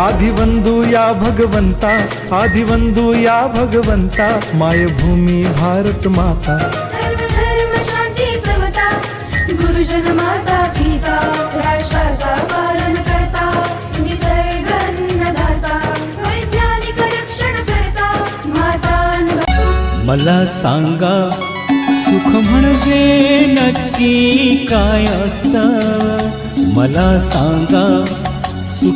आदिवंदू या भगवंता आदिवंदू या भगवंता मायभूमी भारत माता। सर्वधर्म शांती समता गुरुजन माता पिता राष्ट्राचा पालन करता निसर्ग अन्नदाता वैज्ञानिक रक्षण करता माता मला सांगा सुख म्हणजे नक्की काय असत? मला सांगा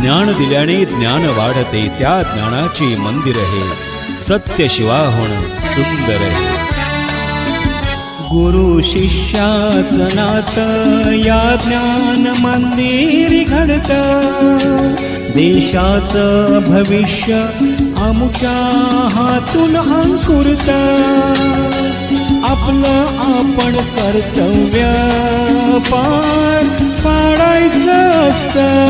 ज्ञान दिल्याने ज्ञान वाढते त्या ज्ञानाचे मंदिर हे सत्य शिवा होणं सुंदर गुरु शिष्याच नात या ज्ञान मंदिर घडत. देशाचं भविष्य आमुच्या हातून अंकुरत. आपलं आपण कर्तव्य पार पाडायचं असतं.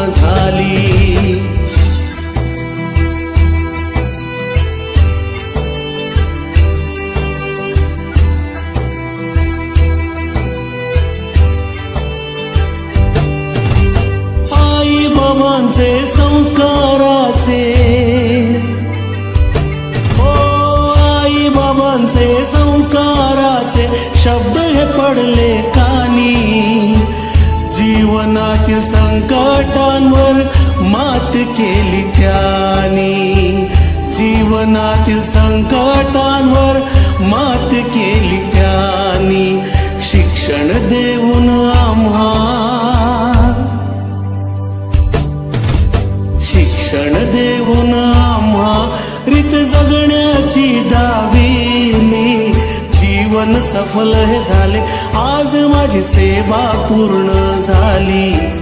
संकटांवर मात केली त्यानी. जीवनातील संकटांवर मात केली त्यानी. शिक्षण देऊन आम्हा. शिक्षण देऊन आम्हा. रीत जगण्याची दाविली जीवन सफल हे झाले. आज माझी सेवा पूर्ण झाली.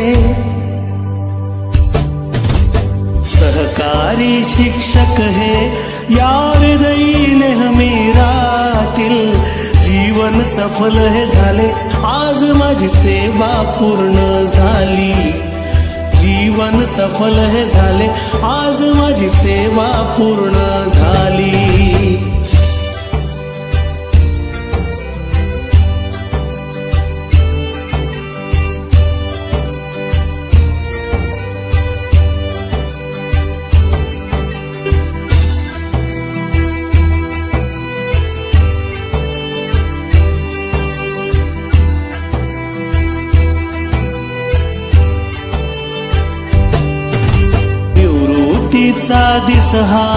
सहकारी शिक्षक है। यार दईने हमें जीवन सफल हे झाले। आज माझी सेवा पूर्ण झाली। जीवन सफल हे झाले। आज माझी सेवा पूर्ण झाली। निवृत्तीचा दिस हा.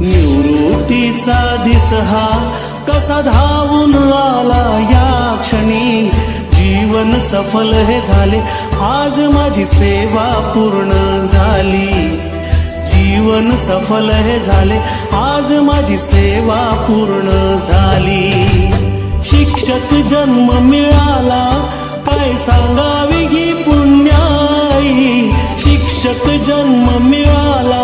निवृत्तीचा दिस हा. कसा धावून आला या क्षणी? जीवन सफल हे झाले. आज माझी सेवा पूर्ण झाली. जीवन सफल हे झाले. आज माझी सेवा पूर्ण झाली. शिक्षक जन्म मिळाला. काय सांगावे ही पुण्या शिक्षक जन्म मिळाला.